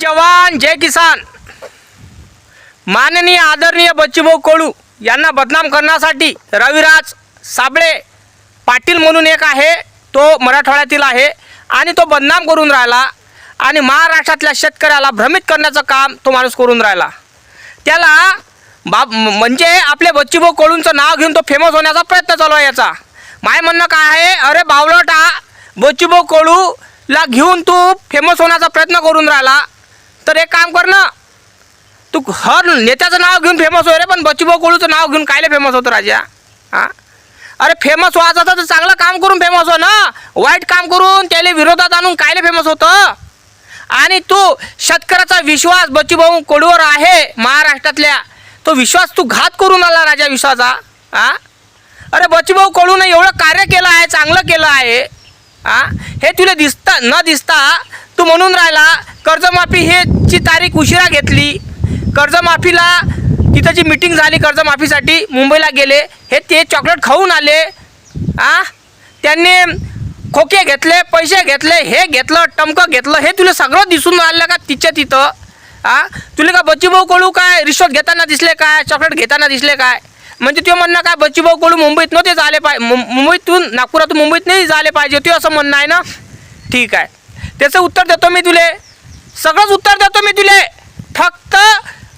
जवान जय किसान. माननीय आदरणीय बच्चूभाऊ कोळू यांना बदनाम करण्यासाठी रविराज साबळे पाटील म्हणून एक आहे तो मराठवाड्यातील आहे आणि तो बदनाम करून राहिला आणि महाराष्ट्रातल्या शेतकऱ्याला भ्रमित करण्याचं काम तो माणूस करून राहिला. त्याला बाब म्हणजे आपले बच्चूभाऊ कोळूंचं नाव घेऊन तो फेमस होण्याचा प्रयत्न चालू आहे याचा. माय म्हणणं काय आहे अरे बावलटा बच्चूभाऊ कोळूला घेऊन तू फेमस होण्याचा प्रयत्न करून राहिला. तर एक काम कर ना. तू हर नेत्याचं नाव घेऊन फेमस हो रे पण बच्चूभाऊ कोळूचं नाव घेऊन कायले फेमस होतं राजा? हां? अरे फेमस व्हायचं तर चांगलं काम करून फेमस हो ना. वाईट काम करून त्याला विरोधात आणून कायले फेमस होतं? आणि तू शेतकऱ्याचा विश्वास बच्चूभाऊ कोळीवर आहे महाराष्ट्रातल्या. तो विश्वास तू घात करून आला राजा विश्वाचा हा? अरे बच्चूभाऊ कोळूनं एवढं कार्य केलं आहे चांगलं केलं आहे हा? हे तुला दिसता न दिसता तू म्हणून राहिला कर्जमाफी हे ची तारीख उशिरा घेतली. कर्जमाफीला तिथं जी मिटिंग झाली कर्जमाफीसाठी मुंबईला गेले हे ते चॉकलेट खाऊन आले. आ? त्यांनी खोके घेतले पैसे घेतले हे घेतलं टमकं घेतलं हे तुला सगळं दिसून राहिलं का तिच्या तिथं? आ? तुला का बच्चूभाऊ कोळू काय रिश्वत घेताना दिसले काय? चॉकलेट घेताना दिसले काय? म्हणजे तो म्हणणं काय? बच्चूभाऊ कोळू मुंबईत नव्हते झाले पाय मुं- मुंबईतून नागपुरातून मुंबईत नाही झाले पाहिजे. ते असं म्हणणं आहे ना? ठीक आहे. त्याचं उत्तर देतो मी तुले. सगळंच उत्तर देतो मी तुले. फक्त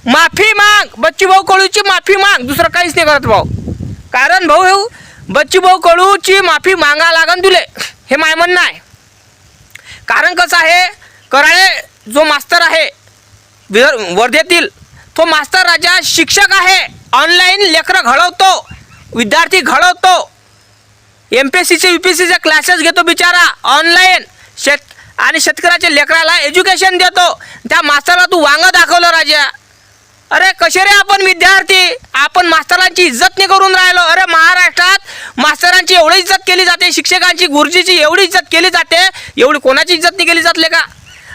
माफी माग. बच्चूभाऊ कळूची माफी माग. दुसरं काहीच नाही करत भाऊ. कारण भाऊ बच्चूभाऊ कडूची माफी मागा लागन तुले. हे माय म्हणणं आहे. कारण कसं आहे कराळे जो मास्तर आहे विदर वर्धेतील तो मास्तर राजा शिक्षक आहे. ऑनलाईन लेकरं घडवतो. विद्यार्थी घडवतो. एम पी एस सीचे यू पी एस सीचे क्लासेस घेतो बिचारा. ऑनलाईन. शेत आणि शेतकऱ्याच्या लेकराला एज्युकेशन देतो. त्या मास्तरला तू वांगं दाखवलं राजा. अरे कसे रे आपण विद्यार्थी? आपण मास्तरांची इज्जत नाही करून राहिलो. अरे महाराष्ट्रात मास्तरांची एवढी इज्जत केली जाते शिक्षकांची गुरुजीची एवढी इज्जत केली जाते. एवढी कोणाची इज्जत नाही केली जातले का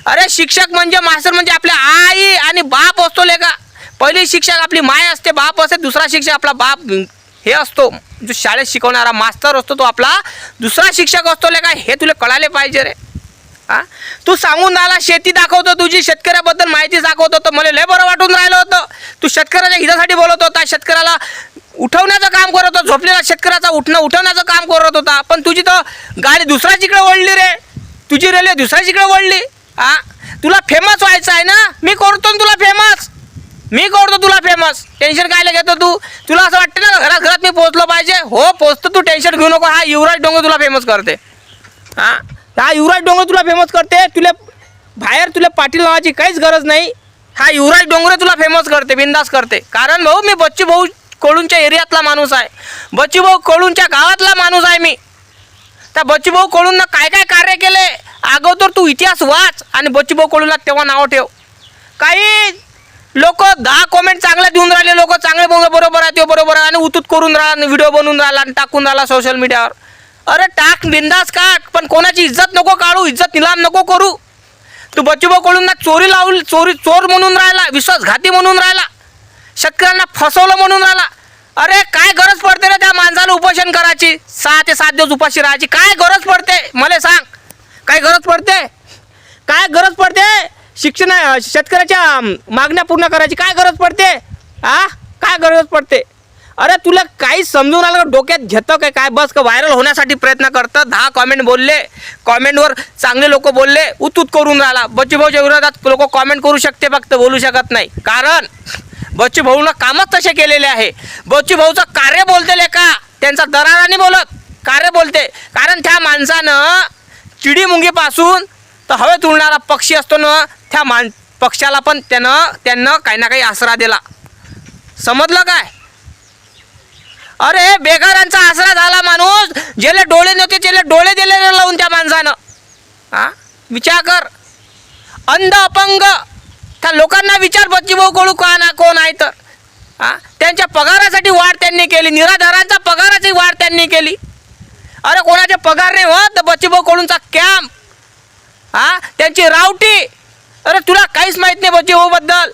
अरे शिक्षक म्हणजे मास्तर म्हणजे आपल्या आई आणि बाप असतो ले का पहिली शिक्षक आपली माय असते बाप असते दुसरा शिक्षक आपला बाप हे असतो. जो शाळेत शिकवणारा मास्तर असतो तो आपला दुसरा शिक्षक असतो ले का हे तुला कळाले पाहिजे रे. हा? तू सांगून राहिला शेती दाखवतो तुझी शेतकऱ्याबद्दल माहिती दाखवत होतं मला लय बरं वाटून राहिलं होतं. तू शेतकऱ्याच्या हितासाठी बोलत होता शेतकऱ्याला उठवण्याचं काम करत होता झोपलेला शेतकऱ्याचा उठणं उठवण्याचं काम करत होता. पण तुझी तर गाडी दुसऱ्या तिकडे वळली रे. तुझी रेल्वे दुसऱ्याचीकडे वळली. हा? तुला फेमस व्हायचं आहे ना? मी करतो ना तुला फेमस मी करतो तुला फेमस टेन्शन कायला घेतो तू? तुला असं वाटतं ना घरात घरात मी पोचलो पाहिजे? हो पोचतो तू. टेन्शन घेऊ नको. हा युवराज डोंगर तुला फेमस करते. हा? हा युवराज डोंगर तुला फेमस करते? तुला बाहेर तुला पाटील नावाची काहीच गरज नाही. हा युवराज डोंगरे तुला फेमस करते बिंदास करते. कारण भाऊ मी बच्चू भाऊ कोळूंच्या एरियातला माणूस आहे. बच्चू भाऊ कोळूंच्या गावातला माणूस आहे मी. त्या बच्चूभाऊ कोळूंना काय काय कार्य केले? अगोदर तू इतिहास वाच आणि बच्चूभाऊ कोळूला तेव्हा नाव ठेव. काही लोक दहा कॉमेंट चांगले देऊन राहिले लोक चांगले बोल बरोबर आहे ते बरोबर आहे आणि उतूत करून राहिला व्हिडिओ बनवून राहिला आणि टाकून राहिला सोशल मीडियावर अरे टाक बिंदास काक पण कोणाची इज्जत नको काढू इज्जत निलाम नको करू. तू बच्चूभाऊ ना चोरी लावली चोरी चोर म्हणून राहिला विश्वासघाती म्हणून राहिला शेतकऱ्यांना फसवलं म्हणून राहिला. अरे काय गरज पडते रे त्या माणसाला उपोषण करायची? सहा ते सात दिवस उपाशी राहायची. काय गरज पडते? मला सांग. काय गरज पडते? काय गरज पडते? शिक्षण शेतकऱ्याच्या मागण्या पूर्ण करायची काय गरज पडते? हा काय गरज पडते? अरे तुला काही समजून आलं का? डोक्यात घेतं काय काय बस का व्हायरल होण्यासाठी प्रयत्न करतं? दहा कॉमेंट बोलले. कॉमेंटवर चांगले लोक बोलले. उतूत करून राहिला. बच्चू भाऊच्या विरोधात लोक कॉमेंट करू शकते फक्त बोलू शकत नाही. कारण बच्चू भाऊनं कामच तसे केलेले आहे. बच्चू भाऊचं कार्य बोलते का त्यांचा दरारा नाही बोलत कार्य बोलते. कारण त्या माणसानं चिडी मुंगीपासून तर हवेत उडणारा पक्षी असतो ना त्या मान पक्षाला पण त्यानं त्यांना काही ना काही आसरा दिला. समजलं काय? अरे बेकारांचा आसरा झाला माणूस. ज्याला डोळे नव्हते त्याला डोळे दिले लावून त्या माणसानं. हा विचार कर. अंध अपंग. त्या लोकांना विचार बच्ची कळू का ना कोण आहे तर. हा त्यांच्या पगारासाठी वाढ त्यांनी केली. निराधारांचा पगाराची वाढ त्यांनी केली. अरे कोणाचे पगार नाही होत? तर बच्चूभाऊ कडूनचा कॅम्प हा त्यांची रावटी. अरे तुला काहीच माहीत नाही बच्चूभाऊ बद्दल.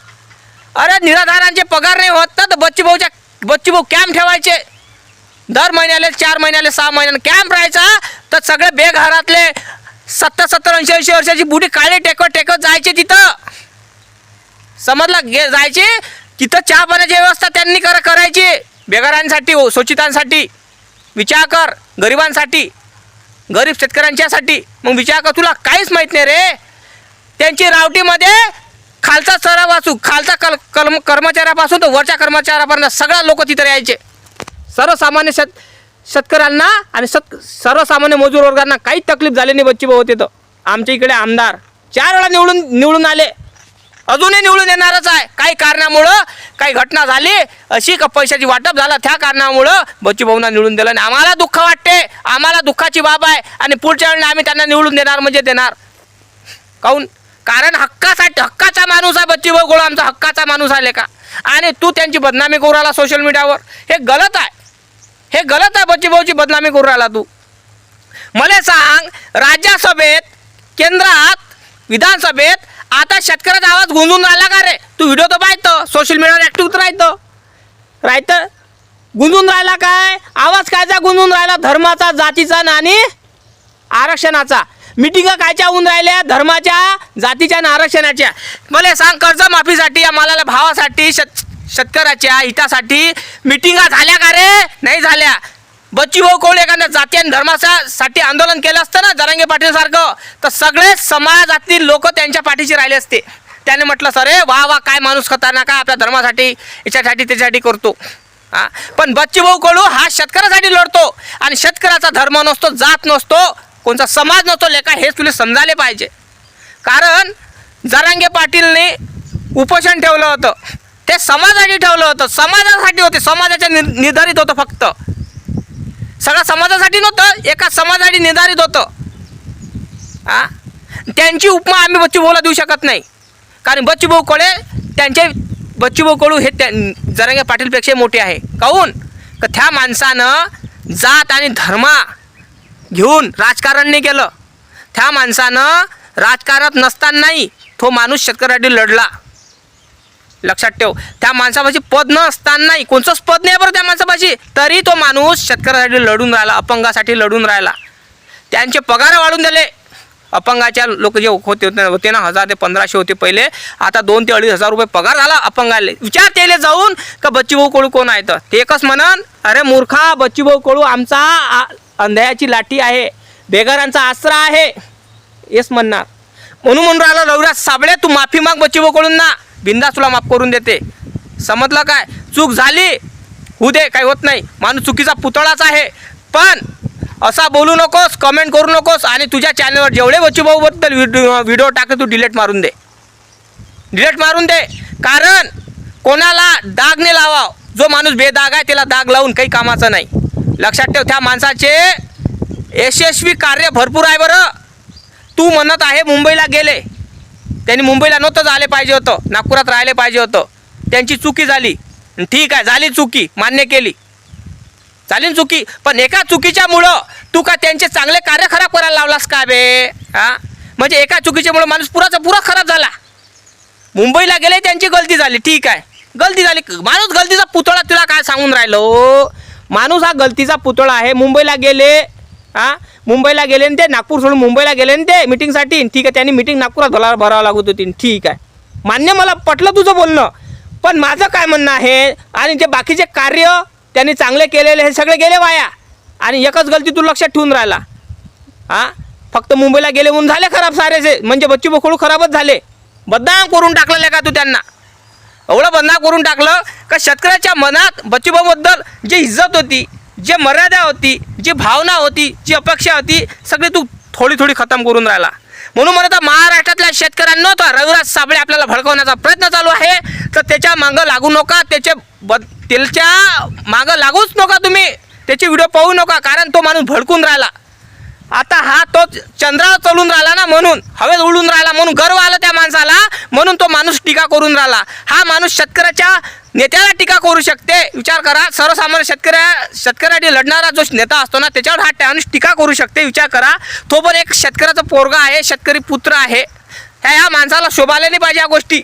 अरे निराधारांचे पगार नाही होत तर बच्चूभाऊच्या बच्चूभाऊ कॅम्प ठेवायचे. दर महिन्याला चार महिन्याला सहा महिन्याला कॅम्प राहायचा. तर सगळे बेघरातले सत्तर सत्तर ऐंशी ऐंशी वर्षाची बुढी काळे टेकत टेकत जायचे तिथं. समजला गे जायचे. तिथं चहा पाण्याची व्यवस्था त्यांनी कर करायची. बेघरांसाठी हो, ओ शोषितांसाठी विचार कर गरिबांसाठी. गरीब शेतकऱ्यांच्यासाठी. मग विचार कर तुला काहीच माहीत नाही रे. त्यांची रावटीमध्ये खालचा सरापासून खालचा कल कल कर्मचाऱ्यापासून तर वरच्या कर्मचाऱ्यापर्यंत सगळ्या लोक तिथे यायचे. सर्वसामान्य शेत शेतकऱ्यांना आणि सत सर्वसामान्य मजूर वर्गांना काही तकलीफ झाली नाही बच्ची भाऊ तिथं. आमच्या इकडे आमदार चार वेळा निवडून निवडून आले. अजूनही निवडून येणारच आहे. काही कारणामुळं काही घटना झाली. अशी का पैशाची वाटप झालं त्या कारणामुळं बच्चू भाऊंना निवडून दिलं आणि आम्हाला दुःख वाटते. आम्हाला दुःखाची बाब आहे. आणि पुढच्या वेळेला आम्ही त्यांना निवडून देणार म्हणजे देणार. काऊन? कारण हक्कासाठी हक्काचा माणूस आहे बच्ची भाऊ. गोळा आमचा हक्काचा माणूस आले का आणि तू त्यांची बदनामी करू आला सोशल मीडियावर. हे गलत आहे. हे गलत आहे बच्ची भाऊची बदनामी करू राहिला तू. मला सांग राज्यसभेत केंद्रात विधानसभेत आता शेतकऱ्याचा आवाज गुंजून राहिला का रे? तू व्हिडिओ तर पाहतो सोशल मीडियावर ॲक्टिव्ह राहतं. राहतं? गुंजून राहिला काय? आवाज कायचा गुंजून राहिला? धर्माचा जातीचा आणि आरक्षणाचा. मिटिंग कायच्या होऊन राहिल्या? धर्माच्या जातीच्या आणि आरक्षणाच्या. मला सांग कर्जमाफीसाठी या मालाला भावासाठी शेत शेतकऱ्याच्या हितासाठी मिटिंगा झाल्या का रे? नाही झाल्या. बच्ची भाऊ कोळ एखाद्या जाती आणि धर्मासाठी आंदोलन केलं असतं ना जरांगे पाटील सारखं? तर सगळे समाजातील लोक त्यांच्या पाठीशी राहिले असते. त्याने म्हटलं सर वा वा काय माणूस खतरनाक का आपल्या धर्मासाठी याच्यासाठी त्याच्यासाठी करतो. हा? पण बच्ची कोळू हा शेतकऱ्यासाठी लढतो. आणि शेतकऱ्याचा धर्म नसतो जात नसतो कोणता समाज नसतो लेखा हेच तुला समजायला पाहिजे. कारण जरांगे पाटीलने उपोषण ठेवलं होतं. ते समाजासाठी ठेवलं होतं. समाजासाठी होते. समाजाच्या नि निर्धारित होतं फक्त. सगळं समाजासाठी नव्हतं. एका समाजासाठी निर्धारित होतं. हा त्यांची उपमा आम्ही बच्चूभाऊला देऊ शकत नाही. कारण बच्चूभाऊ कोळे त्यांचे बच्चूभाऊ कोळू हे त्या जरांगे पाटीलपेक्षा मोठे आहे. काहून? का त्या माणसानं जात आणि धर्मा घेऊन राजकारण नाही केलं. त्या माणसानं राजकारणात नसतानाही तो माणूस शेतकऱ्यासाठी लढला. लक्षात ठेव. त्या माणसापाशी पद न असतानाही पद नाही बरं त्या माणसापाशी तरी तो माणूस शेतकऱ्यासाठी लढून राहिला अपंगासाठी लढून राहिला. त्यांचे पगार वाढून दिले. अपंगाच्या लोक जे होते होते होते ना हजार ते पंधराशे होते पहिले. आता दोन ते अडीच हजार रुपये पगार झाला अपंगाले. विचार त्याला जाऊन का बच्चूभाऊ कोळू कोण आहे तर? ते एकच म्हणन अरे मूर्खा बच्चूभाऊ कोळू आमचा आ- अंधयाची लाठी आहे. बेगारांचा आसरा आहे. हेच म्हणणार. म्हणून म्हणून राहिला रविराज साबळे तू माफी माग बच्चूभाऊ कोळूंना. ना बिंदास तुला माफ करून देते. समजलं काय? चूक झाली. होऊ दे काही होत नाही. माणूस चुकीचा पुतळाच आहे. पण असा बोलू नकोस कमेंट करू नकोस आणि तुझ्या चॅनलवर जेवढे बच्चूभाऊबद्दल व्हिडिओ व्हिडिओ टाक तू डिलीट मारून दे. डिलीट मारून दे. कारण कोणाला दाग नाही लावा. जो माणूस बेदाग आहे त्याला दाग लावून काही कामाचं नाही. लक्षात ठेव त्या माणसाचे यशस्वी कार्य भरपूर आहे बरं. तू म्हणत आहे मुंबईला गेले. त्यांनी मुंबईला नव्हतं झालं पाहिजे होतं. नागपुरात राहिले पाहिजे होतं. त्यांची चुकी झाली. ठीक आहे झाली चुकी मान्य केली. झाली चुकी पण एका चुकीच्यामुळं तू का त्यांचे चांगले कार्य खराब करायला लावलास का बे? हा? म्हणजे एका चुकीच्यामुळं माणूस पुराचा पुरा खराब झाला. मुंबईला गेले त्यांची गलती झाली. ठीक आहे. गलती झाली. माणूस गलतीचा पुतळा तुला काय सांगून राहिलो? माणूस हा गलतीचा पुतळा आहे. मुंबईला गेले हां? मुंबईला गेले आणि ते नागपूर सोडून मुंबईला गेले आणि ते मिटिंगसाठी ठीक आहे त्यांनी मिटिंग नागपुरात भरा भरावं लागत होती. ठीक आहे. मान्य मला पटलं तुझं बोलणं. पण माझं काय म्हणणं आहे आणि जे बाकीचे कार्य त्यांनी चांगले केलेले हे सगळे गेले वाया. आणि एकच गलती तू लक्षात ठेवून राहिला. हा? फक्त मुंबईला गेले म्हणून झाले खराब सारेचे म्हणजे बच्चू बखोळू खराबच झाले. बदनाम करून टाकलेले का तू त्यांना? एवढं बदनाम करून टाकलं का शेतकऱ्याच्या मनात बच्चूबाबद्दल जी इज्जत होती जे मर्यादा होती जी भावना होती जी अपेक्षा होती सगळी तू थोडी थोडी खतम करून राहिला. म्हणून म्हणत महाराष्ट्रातल्या शेतकऱ्यांना तर रविराज साबळे आपल्याला भडकवण्याचा प्रयत्न चालू आहे. तर त्याच्या मागं लागू नका त्याचे बद त्याच्या मागं लागूच नका तुम्ही. त्याचे व्हिडिओ पाहू नका कारण तो माणूस भडकून राहिला. आता हा तो चंद्रावर चलून राहिला ना म्हणून हवेत उडून राहिला म्हणून गर्व आला त्या माणसाला म्हणून तो माणूस टीका करून राहिला. हा माणूस शेतकऱ्याच्या नेत्याला टीका करू शकते. विचार करा सर्वसामान्य शेतकऱ्या शेतकऱ्यासाठी लढणारा जो नेता असतो ना त्याच्यावर हा माणूस टीका करू शकते. विचार करा तो पण एक शेतकऱ्याचा पोरगा आहे शेतकरी पुत्र आहे. ह्या ह्या माणसाला शोभायला नाही पाहिजे या गोष्टी.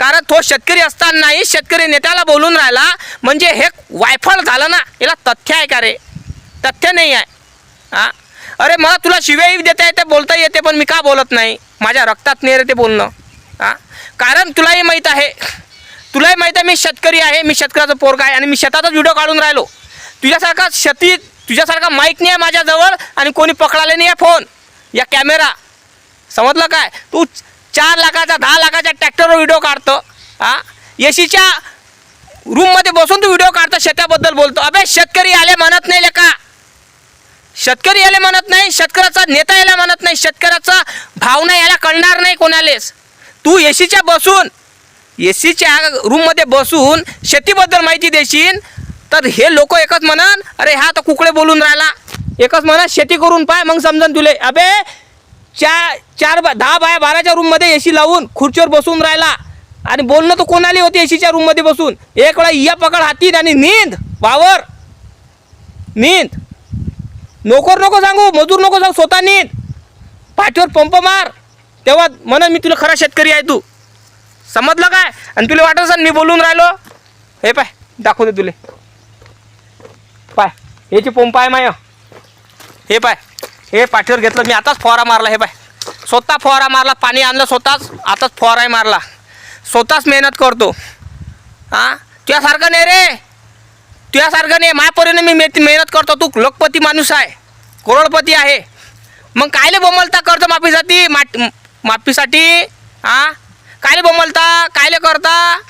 कारण तो शेतकरी असतानाही शेतकरी नेत्याला बोलून राहिला म्हणजे हे वायफळ झालं ना याला तथ्य आहे का रे? तथ्य नाही आहे. हां? अरे मला तुला शिव्याही देता येते बोलता येते पण मी का बोलत नाही? माझ्या रक्तात नाही रे ते बोलणं. हा? कारण तुलाही माहीत आहे. तुलाही माहीत आहे मी शेतकरी आहे मी शेतकऱ्याचा पोरगा आहे आणि मी शेतातच व्हिडिओ काढून राहिलो. तुझ्यासारखा शेती तुझ्यासारखा माईक नाही आहे माझ्याजवळ आणि कोणी पकडाले नाही आहे फोन या कॅमेरा समजलं काय? तू चार लाखाचा दहा लाखाच्या ट्रॅक्टरवर व्हिडिओ काढतो. हा? एसीच्या रूममध्ये बसून तू व्हिडिओ काढतो शेताबद्दल बोलतो. अबे शेतकरी आले म्हणत नाही लेका. शेतकरी याला म्हणत नाही शेतकऱ्याचा नेता याला म्हणत नाही शेतकऱ्याचा भावना याला कळणार नाही कोणालेच. तू एसीच्या बसून एसीच्या रूममध्ये बसून शेतीबद्दल माहिती देशील तर हे लोक एकच म्हणन अरे हा तर कुकडे बोलून राहिला. एकच म्हणा शेती करून पाय मग समजन तुले. अबे चार चार बा दहा बाया बाराच्या रूममध्ये ए सी लावून खुर्चीवर बसून राहिला. आणि बोलणं तर कोणाली होती सीच्या रूममध्ये बसून? एक वेळा इया पकड हातीत आणि नींद वावर. नींद. नोकर नको सांगू मजूर नको सांगू स्वतः नींद पाठीवर पंप मार. तेव्हा म्हणून मी तुला खरा शेतकरी आहे तू. समजलं काय? आणि तुला वाटत असेल मी बोलून राहिलो? हे पाय दाखवते तुले. पाय याची पंप आहे माय. हे पाय हे पाठीवर घेतलं मी आताच फवारा मारला हे पाय. स्वतः फवारा मारला पाणी आणलं स्वतःच आताच फवाराही मारला. स्वतःच मेहनत करतो. हां तुझ्यासारखं नाही रे. तुझ्यासारखं नाही मायापर्यंत मी मे- मेहनत करतो तू लखपती माणूस आहे करोडपती आहे. मग कायले बोमलता कर्ज माफीसाठी माट माफीसाठी हां कायले बोमलता कायले करता?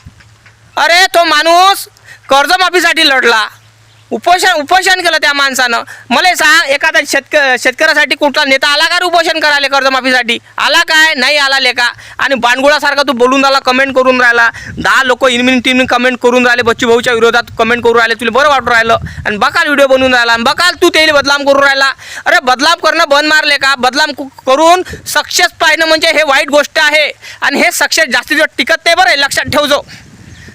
अरे तो माणूस कर्जमाफीसाठी लढला. उपोषण उपोषण केलं त्या माणसानं. मला सांग एखादा शेतक शेतकऱ्यासाठी कुठला नेता आला का रे उपोषण करायला कर्जमाफीसाठी? आला काय? नाही आला लेका. आणि बाणगुळासारखा तू बोलून राहिला कमेंट करून राहिला. दहा लोक इनमिन टिमिन कमेंट करून राहिले बच्चू भाऊच्या विरोधात कमेंट करून राहिले तुला बरं वाटून राहिलं. आणि बकाल व्हिडिओ बनवून राहिला आणि बकाल तू तेही बदलाम करून राहिला. अरे बदलाम करणं बंद मारले का बदलाम करून सक्सेस पाहणं म्हणजे हे वाईट गोष्ट आहे. आणि हे सक्सेस जास्तीत जास्त टिकत नाही बरं हे लक्षात ठेवजो.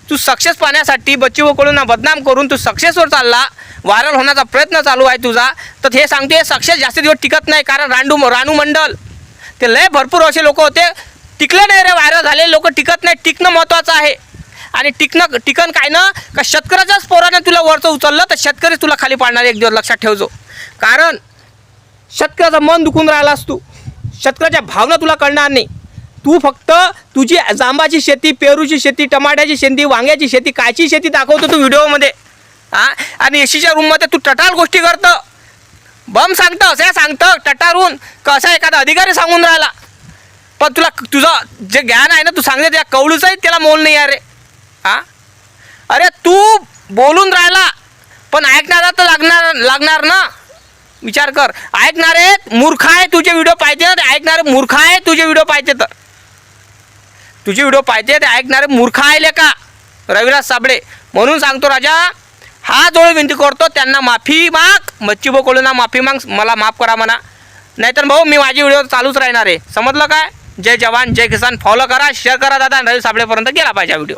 तू सक्सेस पाहण्यासाठी बच्चू कडून बदनाम करून तू सक्सेसवर चालला व्हायरल होण्याचा प्रयत्न चालू आहे तुझा तर हे सांगते सक्सेस जास्त दिवस टिकत नाही कारण रांडू रानू मंडल. ते लय भरपूर असे लोक होते टिकले नाही रे व्हायरल झाले लोक टिकत नाही टिकणं महत्त्वाचं आहे. आणि टिकणं टिकन काय ना का शेतकऱ्याच्याच पोरानं तुला वरचं उचललं तर शेतकरी तुला खाली पाडणार एक दिवस लक्षात ठेवजो. कारण शेतकऱ्याचं मन दुखून राहिलास तू. शेतकऱ्याच्या भावना तुला कळणार नाही. तू फक्त तुझी जांबाची शेती पेरूची शेती टमाट्याची शेती वांग्याची शेती कायची शेती दाखवतो तू व्हिडिओमध्ये. हां? आणि एसीच्या रूममध्ये तू टटाल गोष्टी करतं. बम सांगतं असं सांगतं टटारून कसा एखादा अधिकारी सांगून राहिला. पण तुला तुझं जे ज्ञान आहे ना तू सांगते त्या कवळूचं आहे त्याला मोल नाही अरे रे. हां? अरे तू बोलून राहिला पण ऐकणारा तर लागणार लागणार ना. विचार कर ऐकणारे मूर्ख आहे तुझे व्हिडिओ पाहिजे ना ते ऐकणारे मूर्ख आहे तुझे व्हिडिओ पाहिजे तर. तुझे व्हिडिओ पाहिजे ते ऐकणारे मूर्ख आहे का? रविराज साबळे. म्हणून सांगतो राजा हा जोड विनंती करतो त्यांना माफी माग मच्छी बोकोळूंना माफी माग मला माफ करा म्हणा. नाहीतर भाऊ मी माझी व्हिडिओ चालूच राहणार आहे. समजलं काय? जय जवान जय किसान. फॉलो करा शेअर करा दादा. रवी साबळेपर्यंत गेला पाहिजे व्हिडिओ.